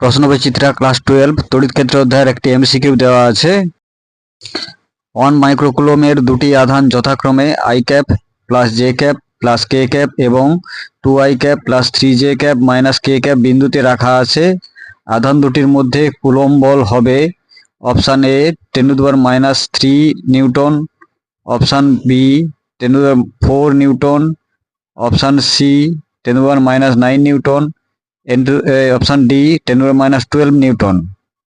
প্রশ্নবিচিত্রা class twelve তড়িৎ ক্ষেত্র অধ্যায়ের একটি এমসিকিউ দেওয়া আছে। ওয়ান মাইক্রোকুলমের দুটি আধান যথাক্রমে I cap plus J cap plus K cap এবং two I cap plus three J cap minus K cap বিন্দুতে রাখা আছে। আধান দুটির মধ্যে কুলম বল হবে option A ten to the power minus three newton option B ten to the power four newton option C ten to the power minus nine newton option D ten minus twelve newton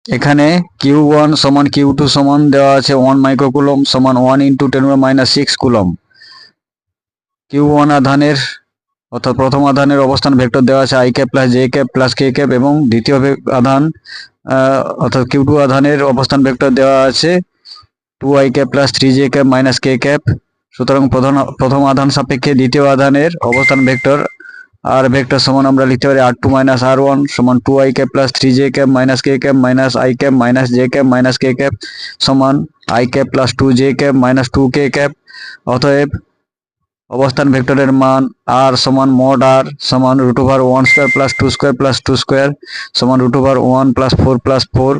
এখানে Q one সমান Q two সমান দেওয়া আছে one microcoulomb সমান one into ten minus six coulomb Q one আধানের অর্থাৎ প্রথম আধানের অবস্থান ভেক্টর দেওয়া আছে I cap plus J cap plus K cap এবং দ্বিতীয় আধান অর্থাৎ কিউ টু আধানের অবস্থান ভেক্টর দেওয়া আছে two I cap plus three J cap minus K cap সুতরাং প্রথম প্রথম আধান সাপেক্ষে দ্বিতীয় আধানের অবস্থান ভেক্টর আর ভেক্টর সমান আমরা লিখতে পারি R two minus R one সমান two I cap plus three J cap minus K cap minus I cap minus J cap minus K cap সমান I cap plus two J cap minus two K cap অতএব অবস্থান ভেক্টরের মান R সমান mod R সমান root over one square plus two square plus two square সমান root over one plus four plus four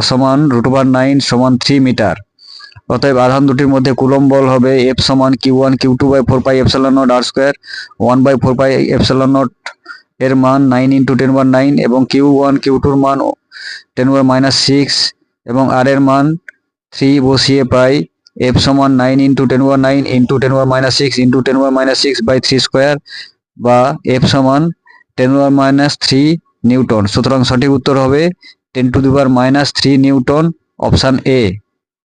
সমান root over nine সমান three metre অতএব আধান দুটির মধ্যে কুলম বল হবে এফ সমান Q one Q two by four pi epsilon nought R square one by four pi epsilon nought এর মান নাইন ইন্টু টেন বার নাইন এবং কিউ ওয়ান কিউ টুর মান টেন বার মাইনাস সিক্স এবং আর এর মান থ্রি বসিয়ে পাই এফ সমান নাইন ইন্টু টেন বার নাইন ইন্টু টেন বার minus six into ten bar minus six by three square বা এফ সমান টেন বার মাইনাস থ্রি নিউটন সুতরাং সঠিক উত্তর হবে ten to the bar minus three newton option A